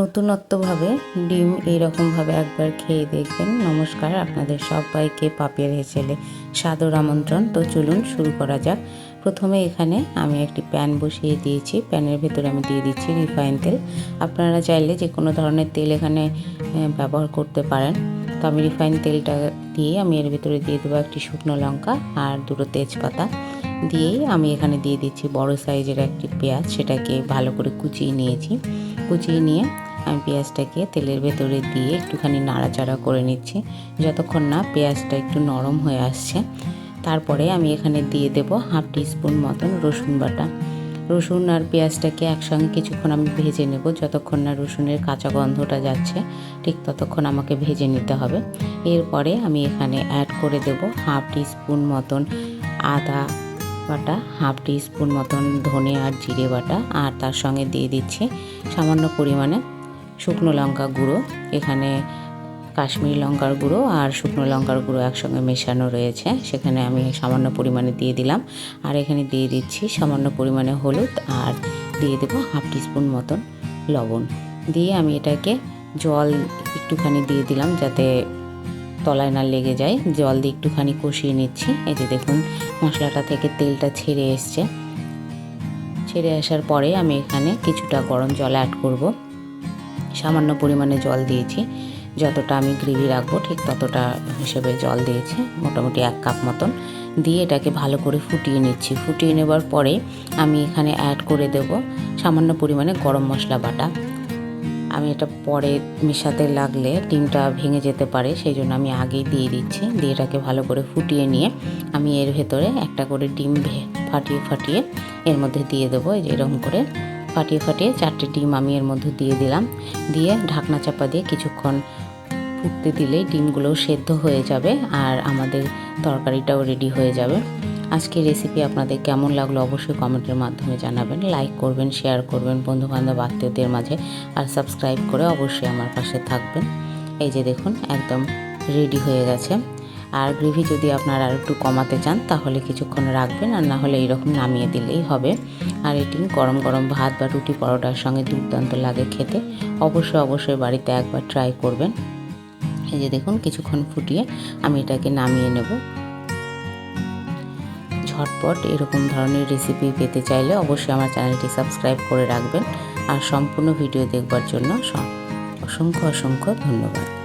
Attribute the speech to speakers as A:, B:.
A: নতুনত্বভাবে ডিম এইরকমভাবে একবার খেয়ে দেখবেন। নমস্কার, আপনাদের সবাইকে পাপের হেসেলে সাদর আমন্ত্রণ। তো চলুন শুরু করা যাক। প্রথমে এখানে আমি একটি প্যান বসিয়ে দিয়েছি। প্যানের ভেতরে আমি দিয়ে দিচ্ছি রিফাইন তেল। আপনারা চাইলে যে কোনো ধরনের তেল এখানে ব্যবহার করতে পারেন। তো আমি রিফাইন তেলটা দিয়ে আমি এর ভেতরে দিয়ে দেবো একটি শুকনো লঙ্কা আর দুটো তেজপাতা। দিয়েই আমি এখানে দিয়ে দিচ্ছি বড় সাইজের একটি পেঁয়াজ। সেটাকে ভালো করে কুচিয়ে নিয়েছি। কুচিয়ে নিয়ে আমি পেঁয়াজটাকে তেলের ভেতরে দিয়ে একটুখানি নাড়াচাড়া করে নিচ্ছি। যতক্ষণ না পেঁয়াজটা একটু নরম হয়ে আসছে, তারপরে আমি এখানে দিয়ে দেব হাফ টিস্পুন মতন রসুন বাটা। রসুন আর পেঁয়াজটাকে একসঙ্গে কিছুক্ষণ আমি ভেজে নেব। যতক্ষণ না রসুনের কাঁচা গন্ধটা যাচ্ছে, ঠিক ততক্ষণ আমাকে ভেজে নিতে হবে। এরপরে আমি এখানে অ্যাড করে দেব হাফ টিস্পুন মতন আদা বাটা, হাফ টিস্পুন মতন ধনে আর জিরে বাটা। আর তার সঙ্গে দিয়ে দিচ্ছি সামান্য পরিমাণে শুকনো লঙ্কা গুঁড়ো, এখানে কাশ্মীরি লঙ্কার গুঁড়ো আর শুকনো লঙ্কার গুঁড়ো একসঙ্গে মেশানো রয়েছে। সেখানে আমি সামান্য পরিমাণে দিয়ে দিলাম। আর এখানে দিয়ে দিচ্ছি সামান্য পরিমাণে হলুদ আর দিয়ে দেবো হাফ টিস্পুন মতন লবণ। দিয়ে আমি এটাকে জল একটুখানি দিয়ে দিলাম যাতে তলায় না লেগে যায়। জল দিয়ে একটুখানি কষিয়ে নিচ্ছি। এই যে দেখুন, মশলাটা থেকে তেলটা ছেড়ে এসছে। ছেড়ে আসার পরে আমি এখানে কিছুটা গরম জল অ্যাড করব। সামান্য পরিমাণে জল দিয়েছি। যতটা আমি গ্রেভি রাখব ঠিক ততটা হিসেবে জল দিয়েছি, মোটামুটি এক কাপ মতন। দিয়ে এটাকে ভালো করে ফুটিয়ে নিচ্ছি। ফুটিয়ে নেবার পরে আমি এখানে অ্যাড করে দেব সামান্য পরিমাণে গরম মশলা বাটা। আমি এটা পরে মেশাতে লাগলে ডিমটা ভেঙে যেতে পারে সেই জন্য আমি আগেই দিয়ে দিচ্ছি। দিয়ে এটাকে ভালো করে ফুটিয়ে নিয়ে আমি এর ভেতরে একটা করে ডিম ফাটিয়ে ফাটিয়ে এর মধ্যে দিয়ে দেবো। এরকম করে ফাটিয়ে ফাটিয়ে চারটে ডিম আমি এর মধ্যে দিয়ে দিলাম। দিয়ে ঢাকনা চাপা দিয়ে কিছুক্ষণ ফুটতে দিলে ডিমগুলো সেদ্ধ হয়ে যাবে আর আমাদের তরকারিটাও রেডি হয়ে যাবে। আজকের রেসিপি আপনাদের কেমন লাগল অবশ্যই কমেন্টের মাধ্যমে জানাবেন। লাইক করবেন শেয়ার করবেন বন্ধুবান্ধব, আত্মীয়দের মাঝে আর সাবস্ক্রাইব করে অবশ্যই আমার পাশে থাকবেন। এই যে দেখুন, একদম রেডি হয়ে গেছে। আর গ্রেভি যদি আপনারা আর একটু কমাতে চান, তাহলে কিছুক্ষণ রাখবেন আর না হলে এইরকম নামিয়ে দিলেই হবে। আর এটি গরম গরম ভাত বা রুটি পরোটার সঙ্গে দুর্দান্ত লাগে খেতে। অবশ্যই অবশ্যই বাড়িতে একবার ট্রাই করবেন। এই যে দেখুন, কিছুক্ষণ ফুটিয়ে আমি এটাকে নামিয়ে নেব। ঝটপট এরকম ধরনের রেসিপি পেতে চাইলে অবশ্যই আমার চ্যানেলটি সাবস্ক্রাইব করে রাখবেন। আর সম্পূর্ণ ভিডিও দেখবার জন্য অসংখ্য অসংখ্য ধন্যবাদ।